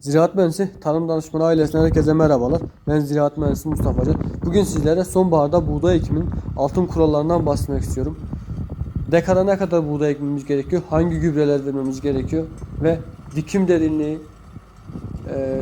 Ziraat Mühendisi Tarım Danışmanı ailesinden herkese merhabalar. Ben Ziraat Mühendisi Mustafa Can. Bugün sizlere sonbaharda buğday ekiminin altın kurallarından bahsetmek istiyorum. Dekara ne kadar buğday ekmemiz gerekiyor? Hangi gübreler vermemiz gerekiyor? Ve dikim derinliği, e,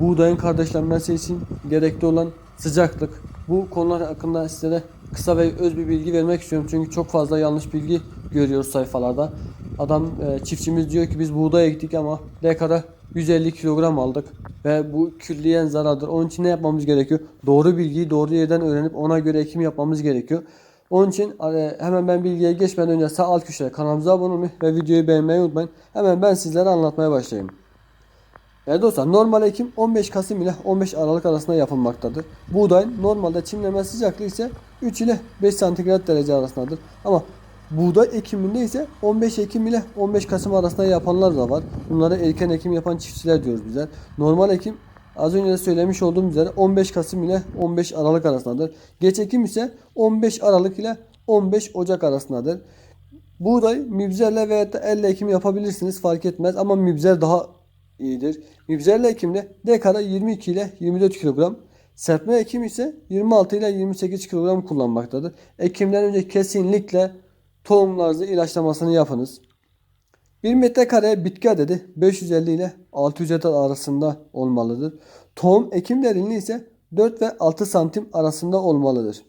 buğdayın kardeşlenmesi için gerekli olan sıcaklık. Bu konular hakkında sizlere kısa ve öz bir bilgi vermek istiyorum. Çünkü çok fazla yanlış bilgi görüyoruz sayfalarda. Adam e, çiftçimiz diyor ki biz buğday ektik ama dekara 150 kilogram aldık ve bu külliyen zarardır. Onun için ne yapmamız gerekiyor? Doğru bilgiyi doğru yerden öğrenip ona göre ekim yapmamız gerekiyor. Onun için e, hemen ben bilgiye geçmeden önce sağ alt köşede kanalımıza abone olmayı ve videoyu beğenmeyi unutmayın. Hemen ben sizlere anlatmaya başlayayım. Evet dostlar normal ekim 15 Kasım ile 15 Aralık arasında yapılmaktadır. Buğdayın normalde çimleme sıcaklığı ise 3 ile 5 santigrat derece arasındadır. Ama buğday ekiminde ise 15 Ekim ile 15 Kasım arasında yapanlar da var. Bunlara erken ekim yapan çiftçiler diyoruz bizler. Normal ekim az önce de söylemiş olduğum üzere 15 Kasım ile 15 Aralık arasındadır. Geç ekim ise 15 Aralık ile 15 Ocak arasındadır. Buğday mübzerle veya da elle ekim yapabilirsiniz fark etmez ama mübzer daha iyidir. Mübzerle ekimde dekara 22 ile 24 kilogram, serpme ekim ise 26 ile 28 kilogram kullanmaktadır. Ekimden önce kesinlikle tohumlarınızı ilaçlamasını yapınız. 1 metrekareye bitki adedi 550 ile 600 adet arasında olmalıdır. Tohum ekim derinliği ise 4 ve 6 santim arasında olmalıdır.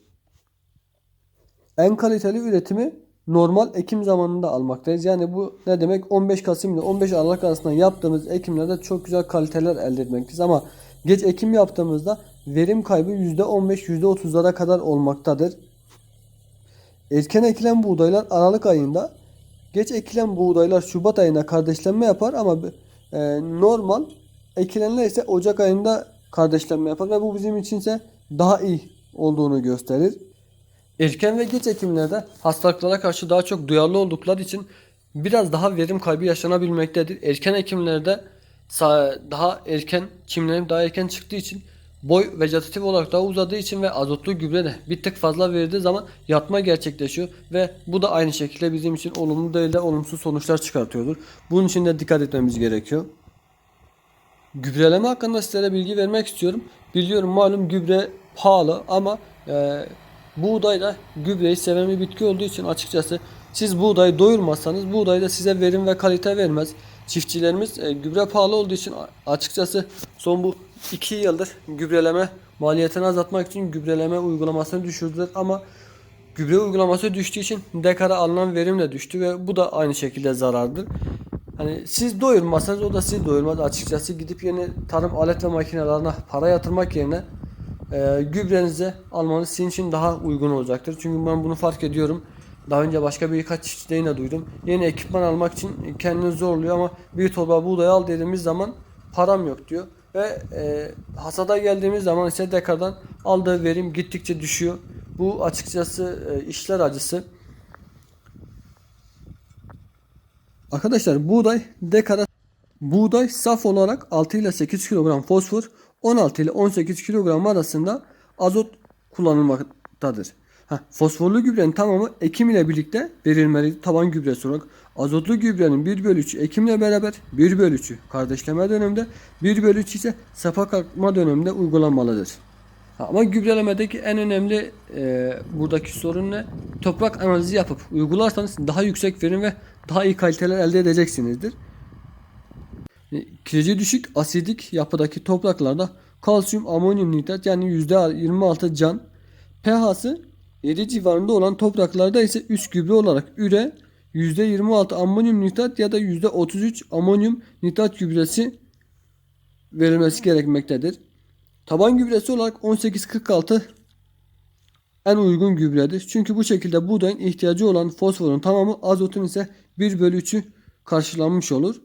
En kaliteli üretimi normal ekim zamanında almaktayız. Yani bu ne demek? 15 Kasım ile 15 Aralık arasında yaptığımız ekimlerde çok güzel kaliteler elde etmekteyiz. Ama geç ekim yaptığımızda verim kaybı %15 %30'lara kadar olmaktadır. Erken ekilen buğdaylar Aralık ayında, geç ekilen buğdaylar Şubat ayında kardeşlenme yapar ama e, normal ekilenler ise Ocak ayında kardeşlenme yapar ve bu bizim için ise daha iyi olduğunu gösterir. Erken ve geç ekimlerde hastalıklara karşı daha çok duyarlı oldukları için biraz daha verim kaybı yaşanabilmektedir. Erken ekimlerde daha erken çimlenip daha erken çıktığı için boy vegetatif olarak daha uzadığı için ve azotlu gübre de bir tık fazla verdiği zaman yatma gerçekleşiyor ve bu da aynı şekilde bizim için olumlu değil de olumsuz sonuçlar çıkartıyordur. Bunun için de dikkat etmemiz gerekiyor. Gübreleme hakkında sizlere bilgi vermek istiyorum. Biliyorum malum gübre pahalı ama e, buğday da gübreyi seven bir bitki olduğu için açıkçası siz buğdayı doyurmazsanız buğday da size verim ve kalite vermez. Çiftçilerimiz e, gübre pahalı olduğu için açıkçası son bu 2 yıldır gübreleme maliyetini azaltmak için gübreleme uygulamasını düşürdüler ama gübre uygulaması düştüğü için dekara alınan verim de düştü ve bu da aynı şekilde zarardır. Hani siz doyurmazsanız o da sizi doyurmaz. Açıkçası gidip yeni tarım alet ve makinelerine para yatırmak yerine e, gübrenizi almanız sizin için daha uygun olacaktır. Çünkü ben bunu fark ediyorum. Daha önce başka birkaç çiftçide yine duydum. Yeni ekipman almak için kendini zorluyor ama bir torba buğday al dediğimiz zaman param yok diyor. Ve e, hasada geldiğimiz zaman ise dekardan aldığı verim gittikçe düşüyor. Bu açıkçası e, işler acısı. Arkadaşlar buğday dekara buğday saf olarak 6 ile 8 kilogram fosfor 16 ile 18 kilogram arasında azot kullanılmaktadır. Ha, fosforlu gübrenin tamamı ekim ile birlikte verilmeli taban gübresi olarak. Azotlu gübrenin 1 bölü 3'ü ekimle beraber 1 bölü 3'ü kardeşleme döneminde 1 bölü 3 ise sapa kalkma döneminde uygulanmalıdır. Ha, Ama gübrelemedeki en önemli e, buradaki sorun ne? Toprak analizi yapıp uygularsanız daha yüksek verim ve daha iyi kaliteler elde edeceksinizdir. E, Kireci düşük asidik yapıdaki topraklarda kalsiyum amonyum nitrat yani %26 can pH'sı 7 civarında olan topraklarda ise üst gübre olarak üre %26 amonyum nitrat ya da %33 amonyum nitrat gübresi verilmesi gerekmektedir. Taban gübresi olarak 1846 en uygun gübredir. Çünkü bu şekilde buğdayın ihtiyacı olan fosforun tamamı azotun ise 1 bölü 3'ü karşılanmış olur.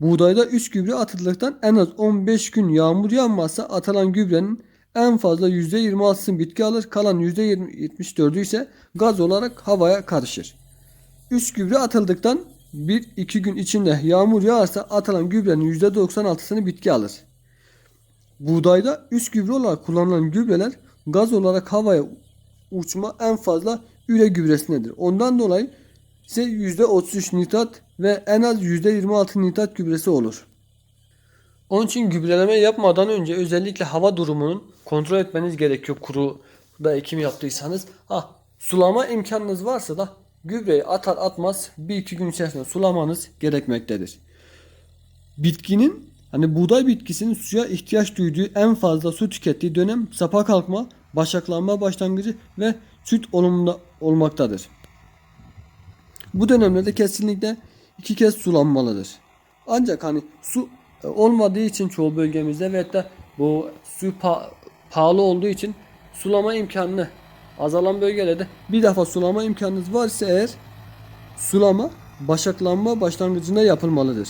Buğdayda 3 gübre atıldıktan en az 15 gün yağmur yağmazsa atılan gübrenin en fazla %26'sını bitki alır. Kalan %74'ü ise gaz olarak havaya karışır. 3 gübre atıldıktan 1-2 gün içinde yağmur yağarsa atılan gübrenin %96'sını bitki alır. Buğdayda üst gübre olarak kullanılan gübreler gaz olarak havaya uçma en fazla üre gübresindedir. Ondan dolayı ise %33 nitrat ve en az %26 nitrat gübresi olur. Onun için gübreleme yapmadan önce özellikle hava durumunun kontrol etmeniz gerekiyor. Kuru da ekim yaptıysanız. Ha, sulama imkanınız varsa da gübreyi atar atmaz bir iki gün içerisinde sulamanız gerekmektedir. Bitkinin hani buğday bitkisinin suya ihtiyaç duyduğu en fazla su tükettiği dönem sapa kalkma, başaklanma başlangıcı ve süt olumunda olmaktadır. Bu dönemlerde kesinlikle iki kez sulanmalıdır. Ancak hani su olmadığı için çoğu bölgemizde ve hatta bu su pa- pahalı olduğu için sulama imkanını azalan bölgelerde bir defa sulama imkanınız varsa eğer sulama başaklanma başlangıcında yapılmalıdır.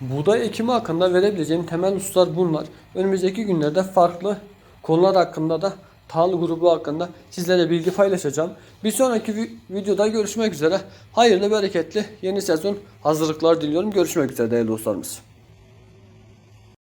Buğday ekimi hakkında verebileceğim temel hususlar bunlar. Önümüzdeki günlerde farklı konular hakkında da tahıl grubu hakkında sizlere bilgi paylaşacağım. Bir sonraki vi- videoda görüşmek üzere. Hayırlı bereketli yeni sezon hazırlıklar diliyorum. Görüşmek üzere değerli dostlarımız.